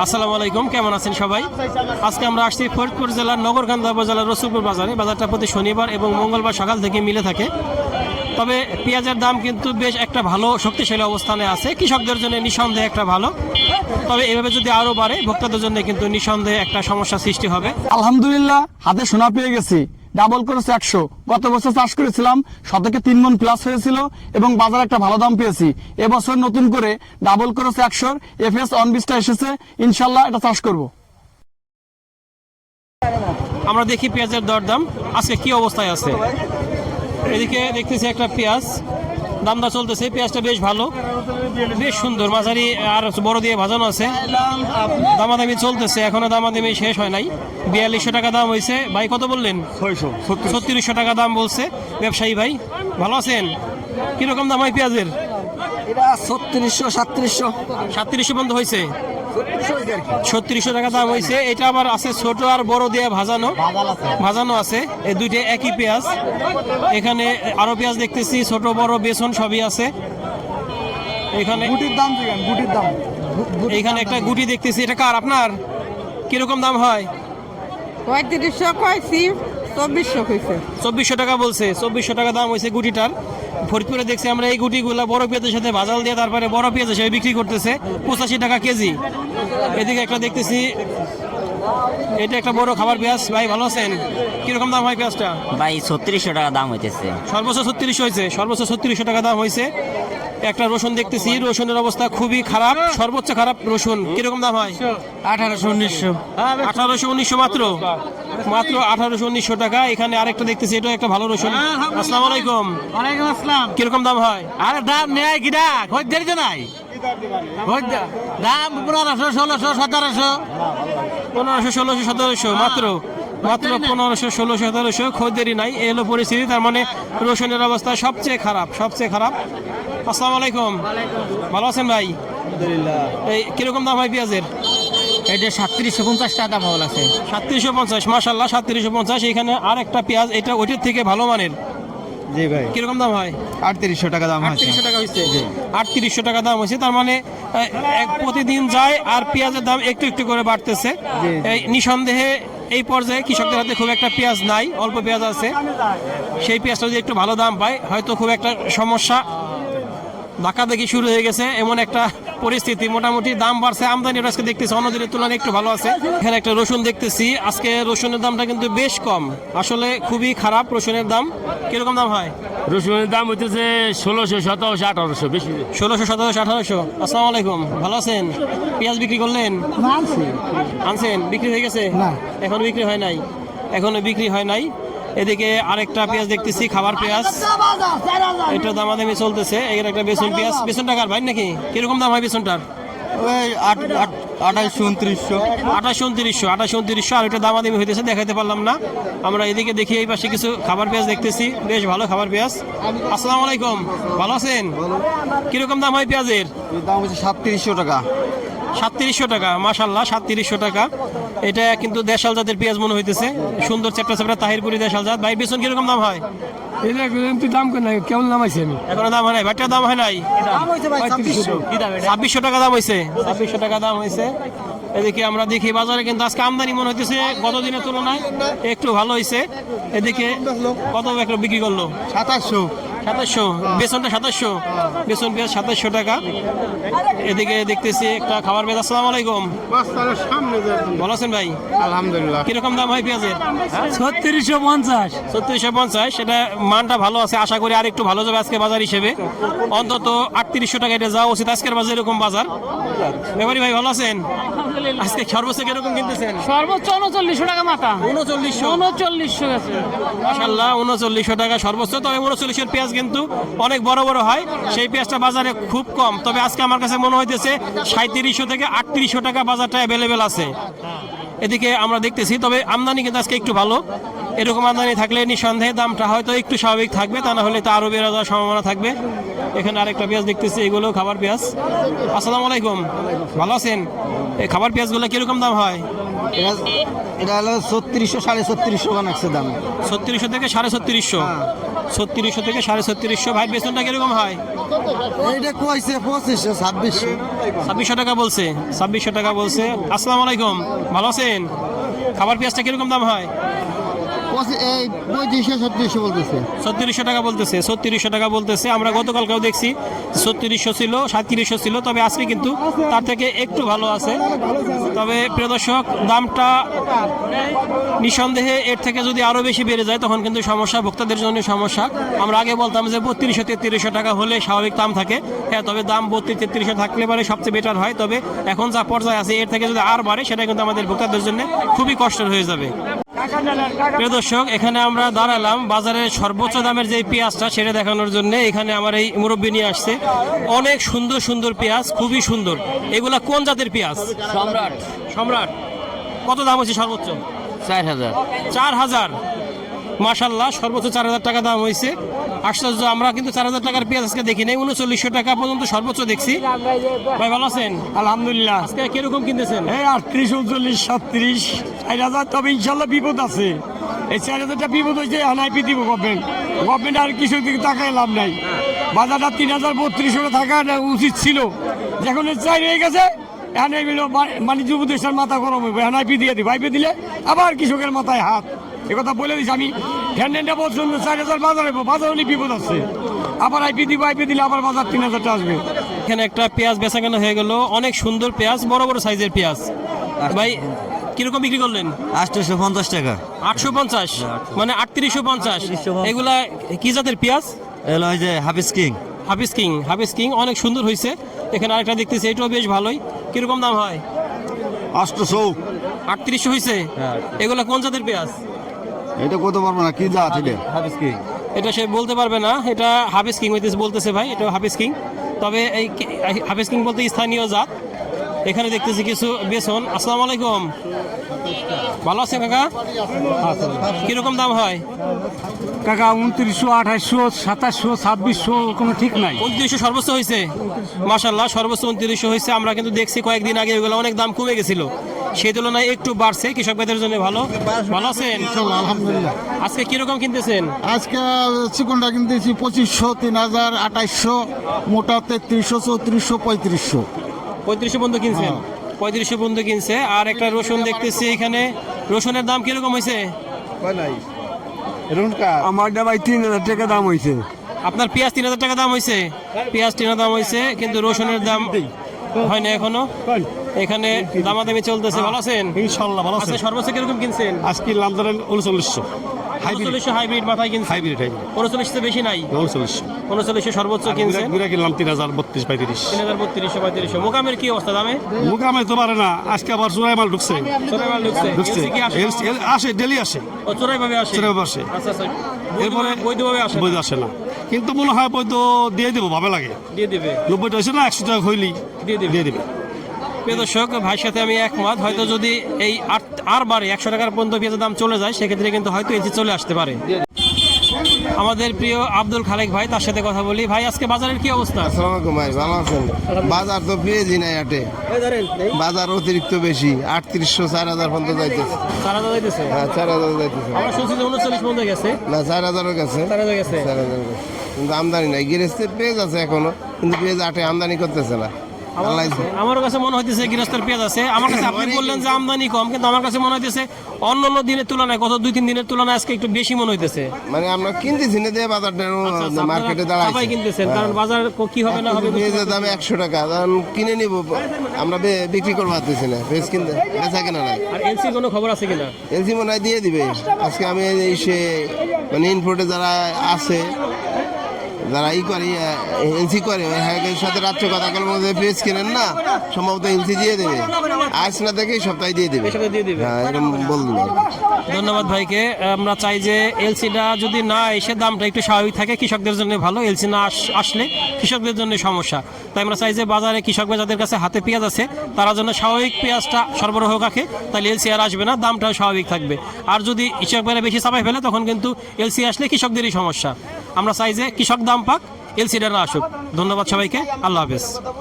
আসসালামু আলাইকুম, কেমন আছেন সবাই? আজকে আমরা আসছি ফরিদপুর জেলার নগরকান্দা উপজেলার রসুলপুর বাজারে। বাজারটা প্রতি শনিবার এবং মঙ্গলবার সকাল থেকে মিলে থাকে। তবে পেঁয়াজের দাম কিন্তু বেশ একটা ভালো, শক্তিশালী অবস্থানে আছে। কৃষকদের জন্য নিঃসন্দেহে একটা ভালো। তবে এভাবে যদি আরও বাড়ে, ভোক্তাদের জন্য কিন্তু নিঃসন্দেহে একটা সমস্যা সৃষ্টি হবে। আলহামদুলিল্লাহ, হাতে সোনা পেয়ে গেছি। ডাবল করেছে একশো। গত বছর চাষ করেছিলাম, শতকে তিন মন প্লাস হয়েছিল এবং বাজারে একটা ভালো দাম পেয়েছি। এবছর নতুন করে ডাবল করেছে একশোর এফ এস অনবিশটা এসেছে, ইনশাল্লাহ এটা চাষ করব। আমরা দেখি পেঁয়াজের দরদাম, আজকে কি অবস্থায় আছে? এদিকে দেখতেছি একটা পেঁয়াজ। দামদা চলতেছে পেঁয়াজটা বেশ ভালো। বেশ সুন্দর মাঝারি আর বড় দিয়ে ভাজানো আছে। দামাদামি চলতেছে এখনও দামাদামি শেষ হয় নাই। বিয়াল্লিশশো টাকা দাম হয়েছে ভাই কত বললেন? ছত্রিশশো টাকা দাম বলছে। ব্যবসায়ী ভাই ভালো আছেন? কীরকম দাম হয় পেঁয়াজের? এটা ছত্রিশশো সাতত্রিশশো। সাতত্রিশশো পর্যন্ত হয়েছে। ছত্রিশশো টাকা দাম হয়েছে। এটা আবার আছে ছোট আর বড় দিয়ে ভাজানো। ভাজানো আছে। এই দুইটা একই পেঁয়াজ। এখানে আরও পেঁয়াজ দেখতেছি ছোট বড় বেসন সবই আছে। এখানে গুটির দাম গুটির দাম। এখানে একটা গুটি দেখতেছি। এটা কার আপনার? কীরকম দাম হয়? পঁয়ত্রিশশো কয়েছি চব্বিশশো হয়েছে। চব্বিশশো টাকা বলছে। চব্বিশশো টাকা দাম হয়েছে গুটিটার। ফরিদপুরে দেখছি আমরা এই গুটিগুলা বড় পেঁয়াজের সাথে ভাজাল দিয়ে তারপরে বড় পেঁয়াজ হিসেবে বিক্রি করতেছে। পঁচাশি টাকা কেজি। এদিকে একটা দেখতেছি এটা একটা বড় খাবার পেঁয়াজ। ভাই ভালো আছেন? কীরকম দাম হয় পেঁয়াজটা? ভাই ছত্রিশশো টাকা দাম হইতেছে। সর্বোচ্চ ছত্রিশ হয়েছে। সর্বোচ্চ ছত্রিশশো টাকা দাম হয়েছে। একটা রসুন দেখতেছি রসুনের অবস্থা খুবই খারাপ সর্বোচ্চ খারাপ রসুন। কীরকম দাম হয়? আঠারোশো উনিশশো। আঠারোশো উনিশশো মাত্র? মাত্র আঠারোশো উনিশশো টাকা। এখানে আরেকটা দেখতেছি এটা একটা ভালো রসুন। আসসালামু আলাইকুম। ওয়ালাইকুম আসসালাম। কীরকম দাম হয়? আরে দাম নেয় কিনা খদ্দের তো নাই? দাম পনেরোশো ষোলোশো সতেরোশো। পনেরোশো ষোলোশো সতেরোশো মাত্র? মাত্র পনেরোশো ষোলোশো সতেরোশো খদ্দেরই নাই এই হলো পরিস্থিতি তার মানে রসুনের অবস্থা সবচেয়ে খারাপ সবচেয়ে খারাপ। আসসালামু আলাইকুম। ভালো আছেন ভাই? এই কীরকম দাম হয় পেঁয়াজের? এটা সাতত্রিশশো পঞ্চাশ টাকা হল আছে। সাতত্রিশশো পঞ্চাশ মাসাল্লাহ সাতত্রিশশো পঞ্চাশ এখানে আর একটা পেঁয়াজ এটা ওইটার থেকে ভালো মানের? জি ভাই। কীরকম দাম হয়? আটত্রিশশো টাকা দাম আটত্রিশশো টাকা হয়েছে? আটত্রিশশো টাকা দাম হয়েছে তার মানে এক প্রতিদিন যায় আর পেঁয়াজের দাম একটু একটু করে বাড়তেছে। এই নিঃসন্দেহে এই পর্যায়ে কৃষকদের হাতে খুব একটা পেঁয়াজ নাই, অল্প পেঁয়াজ আছে। সেই পেঁয়াজটা যদি একটু ভালো দাম পায়, হয়তো খুব একটা সমস্যা। ধাক্কা দেখি শুরু হয়ে গেছে, এমন একটা পরিস্থিতি। মোটামুটি দাম বাড়ছে, আমদানি আজকে দেখতেছি? অন্য দিনের তুলনায় একটু ভালো আছে। এখানে একটা রসুন দেখতেছি, আজকে রসুনের দামটা কিন্তু বেশ কম। আসলে খুবই খারাপ রসুনের দাম। কীরকম দাম হয়? রসুনের দাম হইতেছে ষোলোশো সতেরোশো আঠারোশো বেশি। ষোলোশো সতেরোশো আঠারোশো। আসসালামু আলাইকুম ভালো আছেন? পেঁয়াজ বিক্রি করলেন? আনছেন? বিক্রি হয়ে গেছে? এখনও বিক্রি হয় নাই? এখনও বিক্রি হয় নাই? এদিকে আরেকটা পেঁয়াজ দেখতেছি খাবার পেঁয়াজ। এটা দামাদামি চলতেছে। এর একটা বেসন পেঁয়াজ। বেসন টাকার ভাই নাকি? কীরকম দাম হয় বেসনটার? ওই আঠাইশশো উনত্রিশশো। আঠাশশো উনত্রিশশো আঠাশশো উনত্রিশশো আর এটা দামাদামি হইতেছে দেখাতে পারলাম না। আমরা এদিকে দেখি এই পাশে কিছু খাবার পেঁয়াজ দেখতেছি। বেশ ভালো খাবার পেঁয়াজ। আসসালামু আলাইকুম ভালো আছেন? কীরকম দাম হয় পেঁয়াজের? দাম হচ্ছে সাতত্রিশশো টাকা। সাতত্রিশশো টাকা মাসাল্লাহ সাতত্রিশশো টাকা। এটা কিন্তু দেশাল জাতের পেঁয়াজ মনে হইতেছে। সুন্দর চ্যাপটা চ্যাপটা তাহিরপুরি দেশাল জাত। ভাই বেসন কীরকম দাম হয়? এটা তুই দাম কেন কেমন আমি এখনও দাম হয় নাই দাম হয় নাই। ছাব্বিশশো। টাকা। দাম হয়েছে। ছাব্বিশশো টাকা দাম হয়েছে। এদিকে আমরা দেখি বাজারে কিন্তু আজকে আমদানি মনে হইতেছে গত দিনের তুলনায় একটু ভালো হয়েছে এদিকে কত একটা বিক্রি করল? সাতাশশো। সাতাশশো বেসনটা সাতাশশো বেসন পেঁয়াজ সাতাশশো টাকা। এদিকে দেখতেছি একটা খাবার পেঁয়াজ আসসালামু আলাইকুম। ভালো আছেন ভাই? আলহামদুলিল্লাহ। কীরকম দাম হয় পেঁয়াজের? ছত্রিশশো পঞ্চাশ। ছত্রিশশো পঞ্চাশ সেটা মানটা ভালো আছে আশা করি আর একটু ভালো যাবে আজকে বাজার হিসেবে। অন্তত আটত্রিশশো টাকা এটা যাওয়া উচিত আজকের বাজার এরকম বাজার। ব্যাপারী ভাই ভালো আছেন? আজকে সর্বোচ্চ কীরকম কিনতেছেন? সর্বোচ্চ উনচল্লিশশো টাকা মাথা। উনচল্লিশশো। উনচল্লিশশো গেছে। মাসাল্লাহ উনচল্লিশশো টাকা সর্বোচ্চ তবে উনচল্লিশের পেঁয়াজ কিন্তু অনেক বড় বড় হয়। সেই পেঁয়াজটা বাজারে খুব কম। তবে আজকে আমার কাছে মনে হইতেছে সাঁত্রিশশো থেকে আটত্রিশশো টাকা বাজারটা অ্যাভেলেবেল আছে। এদিকে আমরা দেখতেছি তবে আমদানি কিন্তু আজকে একটু ভালো। এরকম আমদানি থাকলে নিঃসন্দেহে দামটা হয়তো একটু স্বাভাবিক থাকবে তা না হলে তো আরও বেড়ে যাওয়ার সম্ভাবনা থাকবে। এখানে আরেকটা পেঁয়াজ দেখতেছি এগুলো খাবার পেঁয়াজ। আসসালামু আলাইকুম। ভালো আছেন? এই খাবার পেঁয়াজগুলো কীরকম দাম হয়? এটা হলো ছত্রিশশো সাড়ে ছত্রিশশো বানাচ্ছে দাম। ছত্রিশশো থেকে সাড়ে ছত্রিশশো। ছত্রিশশো থেকে সাড়ে ছত্রিশশো। ভাই বেতনটা কীরকম হয়? এইটা কইছে পঁচিশশো ছাব্বিশশো। ছাব্বিশশো টাকা বলছে ছাব্বিশশো টাকা বলছে। আসসালামু আলাইকুম ভালো আছেন? খাবার পেঁয়াজটা কীরকম দাম হয়? ছত্রিশশো বলতেছে। ছত্রিশশো টাকা বলতেছে, ছত্রিশশো টাকা বলতেছে। আমরা গতকালকেও দেখছি ছত্রিশশো ছিল সাতত্রিশশো ছিল, তবে আজকে কিন্তু তার থেকে একটু ভালো আছে। তবে প্রিয় দর্শক, দামটা নিঃসন্দেহে এর থেকে যদি আরও বেশি বেড়ে যায়, তখন কিন্তু সমস্যা, ভোক্তাদের জন্য সমস্যা। আমরা আগে বলতাম যে বত্রিশশো, তেত্রিশশো টাকা হলে স্বাভাবিক দাম থাকে। হ্যাঁ তবে দাম বত্রিশ, তেত্রিশশো থাকলে পরে সবচেয়ে বেটার হয়। তবে এখন যা পর্যায়ে আছে, এর থেকে যদি আর বাড়ে, সেটা কিন্তু আমাদের ভোক্তাদের জন্য খুবই কষ্টের হয়ে যাবে। প্রিয় দর্শক এখানে আমরা দাঁড়ালাম বাজারের সর্বোচ্চ দামের যে পেঁয়াজটা সেটা দেখানোর জন্য। এখানে আমার এই মুরব্বী নিয়ে আসছে। অনেক সুন্দর সুন্দর পেঁয়াজ খুবই সুন্দর। এগুলা কোন জাতের পেঁয়াজ? সম্রাট। সম্রাট কত দাম হয়েছে সর্বোচ্চ? চার হাজার। চার হাজার। মাসাল্লাহ সর্বোচ্চ চার হাজার টাকা দাম হয়েছে। আশ্চর্য আমরা কিন্তু চার হাজার টাকার পেঁয়াজ আজকে দেখি নাই উনচল্লিশশো টাকা পর্যন্ত সর্বোচ্চ দেখছি। ভাই ভালো আছেন? আলহামদুলিল্লাহ। আজকে কীরকম কিনতেছেন? এই আটত্রিশ উনচল্লিশ সাতত্রিশ চার হাজার তবে ইনশাল্লাহ বিপদ আছে। এই চার হাজারটা বিপদ হয়েছে এনআইপি দিব গভর্নমেন্ট গভর্নমেন্ট আর কিছু দিকে তাকায় লাভ নাই। বাজারটা তিন হাজার বত্রিশশো থাকা উচিত ছিল। যখন চাই হয়ে গেছে এনআইপি বাণিজ্য উপদেশের মাথা গরম হইব এনআইপি দিয়ে দিব। আইপি দিলে আবার কৃষকের মাথায় হাত। এ কথা বলে দিচ্ছি আমি। ফ্যান্ডেনটা বলছিলাম যে চার হাজার বাজার বাজার অনেক বিপদ আছে। আবার আইপি দিব আইপি দিলে আবার বাজার তিন হাজারটা আসবে। এখানে একটা পেঁয়াজ বেচা কেনা হয়ে গেল অনেক সুন্দর পেঁয়াজ বড় বড় সাইজের পেঁয়াজ। ভাই কীরকম বিক্রি করলেন? আটশোশো পঞ্চাশ টাকা। আটশো পঞ্চাশ মানে আটত্রিশশো পঞ্চাশ। এগুলা কি জাতের পেঁয়াজ? এলো ওই যে Hafiz king. Hafiz king Hafiz king অনেক সুন্দর হয়েছে এখানে আরেকটা দেখতেছি এটাও বেশ ভালোই। কীরকম দাম হয়? আটশোশো আটত্রিশশো হয়েছে এগুলা কোন জাতের পেঁয়াজ? এটা কত পারব না কি যা আছে হাফিজ কিং। এটা সে বলতে পারবে না এটা হাফিজ কিং হইতেছে বলতেছে ভাই এটা হাফিজ কিং। তবে এই হাফিজ কিং বলতে স্থানীয় জাত। এখানে দেখতেছি কিছু বেসন। আসসালামু আলাইকুম। ভালো আছেন কাকা? কীরকম দাম হয়? কাকা উনত্রিশশো আঠাশশো সাতাশশো ছাব্বিশশো কোনো ঠিক নাই। উনত্রিশশো সর্বোচ্চ হয়েছে মাসাল্লাহ সর্বোচ্চ উনত্রিশশো হয়েছে আমরা কিন্তু দেখছি কয়েকদিন আগে এগুলো অনেক দাম কমে গেছিল। সেই তুলনায় একটু বাড়ছে কৃষক ভাইদের জন্য ভালো। ভালো আছেন? আলহামদুলিল্লাহ। আজকে কীরকম কিনতেছেন? আজকে চিকনটা কিনতেছি পঁচিশশো তিন হাজার আঠাইশশো মোটা তেত্রিশশো চৌত্রিশশো পঁয়ত্রিশশো। পঁয়ত্রিশশো পর্যন্ত কিনছেন? পঁয়ত্রিশশো পর্যন্ত কিনছে। আর একটা রসুন দেখতেছি এখানে। রসুনের দাম কীরকম হয়েছে? আমারটা ভাই তিন হাজার টাকা দাম হয়েছে। আপনার পেঁয়াজ তিন হাজার টাকা দাম হয়েছে? পেঁয়াজ তিন হাজার দাম হয়েছে কিন্তু রসুনের দাম হয় না এখনও? এখানে দামাদামি চলতেছে ভালো আছেন? ইনশাল্লাহ ভালো আচ্ছা সর্বোচ্চ কীরকম কিনছেন? আজকে লাল ধরেন উনচল্লিশশো উনচল্লিশশো হাইব্রিড মাথায় হাইব্রিড হাইব্রিড। উনচল্লিশশো বেশি নাই? উনচল্লিশশো। উনচল্লিশশো সর্বোচ্চ কিনলাম তিন হাজার বত্রিশ পঁয়ত্রিশ। তিন হাজার বত্রিশশো পঁয়ত্রিশশো। মোকামের কি অবস্থা দামে? তো পারে না। আজকে আবার চোরাই মাল ঢুকছে। চোরাই মাল ঢুকছে। ঢুকছে। কি আসে? ডেলি আসে। ও চোরাই ভাবে আসে? চোরাই ভাবে আসে। আচ্ছা আচ্ছা। এরপরে এরপরে বৈধভাবে আসে না। বৈধ আসে না। কিন্তু মনে হয় বৈধ দিয়ে দেবো ভাবে লাগে। দিয়ে দিবে। নব্বইটা হয়েছে না একশো টাকা হইলি দিয়ে দিবে। দিয়ে দেবে। প্রিয় দর্শক ভাইয়ের সাথে আমি একমত। হয়তো যদি এই আর বারে একশো টাকার পর্যন্ত পেঁয়াজের দাম চলে যায় সেক্ষেত্রে কিন্তু হয়তো এসি চলে আসতে পারে। আমাদের প্রিয় আব্দুল খালেক ভাই তার সাথে কথা বলি। ভাই আজকে বাজারের কি অবস্থা? আসসালামাইকুম ভাই ভালো আছেন? বাজার তো পেয়েছি নাই হাটে বাজার অতিরিক্ত বেশি আটত্রিশশো চার হাজার পর্যন্ত যাইতেছে। চার হাজার যাইতেছে? হ্যাঁ চার হাজার যাইতেছে। আমরা শুনছি যে উনচল্লিশ পর্যন্ত গেছে। না চার হাজারও গেছে। চার হাজার গেছে। চার হাজার গেছে। কিন্তু আমদানি নাই। গৃহস্থের পেঁয়াজ আছে এখনও কিন্তু পেঁয়াজ আটে আমদানি করতেছে না। আমার কাছে মনে হইতেছে গৃহস্থের পেঁয়াজ আছে। আমার কাছে আপনি বললেন যে আমদানি কম কিন্তু আমার কাছে মনে হইতেছে অন্য অন্য দিনের তুলনায় গত দুই তিন দিনের তুলনায় আজকে একটু বেশি মনে হইতেছে। মানে আমরা কিনতেছি না দিয়ে বাজারটা আচ্ছা, আচ্ছা, মার্কেটে আপনারা সবাই কিনতেছেন কারণ বাজার কি হবে না হবে পেঁয়াজের দাম একশো টাকা তখন কিনে নিব আমরা বিক্রি করব পারতেছি না পেঁয়াজ কিনতে বেচা কেনা নাই। আর এলসি কোনো খবর আছে কিনা? এলসি মনে হয় দিয়ে দিবে। আজকে আমি এই সে মানে ইনফোর্টে যারা আছে যারা ই করে এনসি করে ওই হ্যাকের সাথে রাত্রে কথা কল মধ্যে পেজ কেনেন না সম্ভবত এনসি দিয়ে দেবে। আজ না দেখে সপ্তাহে দিয়ে দেবে। হ্যাঁ এরকম বলুন ধন্যবাদ ভাইকে। আমরা চাই যে এলসিটা যদি না এসে দামটা একটু স্বাভাবিক থাকে কৃষকদের জন্য ভালো এলসি না আসলে কৃষকদের জন্য সমস্যা। তাই আমরা চাই যে বাজারে কৃষকরা যাদের কাছে হাতে পেঁয়াজ আছে তারা যেন স্বাভাবিক পেঁয়াজটা সরবরাহ রাখে তাহলে এলসি আর আসবে না দামটাও স্বাভাবিক থাকবে। আর যদি কৃষকরা বেশি চাপাই ফেলে তখন কিন্তু এলসি আসলে কৃষকদেরই সমস্যা। আমরা চাই যে কৃষক দাম পাক এলসিডাররা আসুক। ধন্যবাদ সবাইকে। আল্লাহ হাফেজ।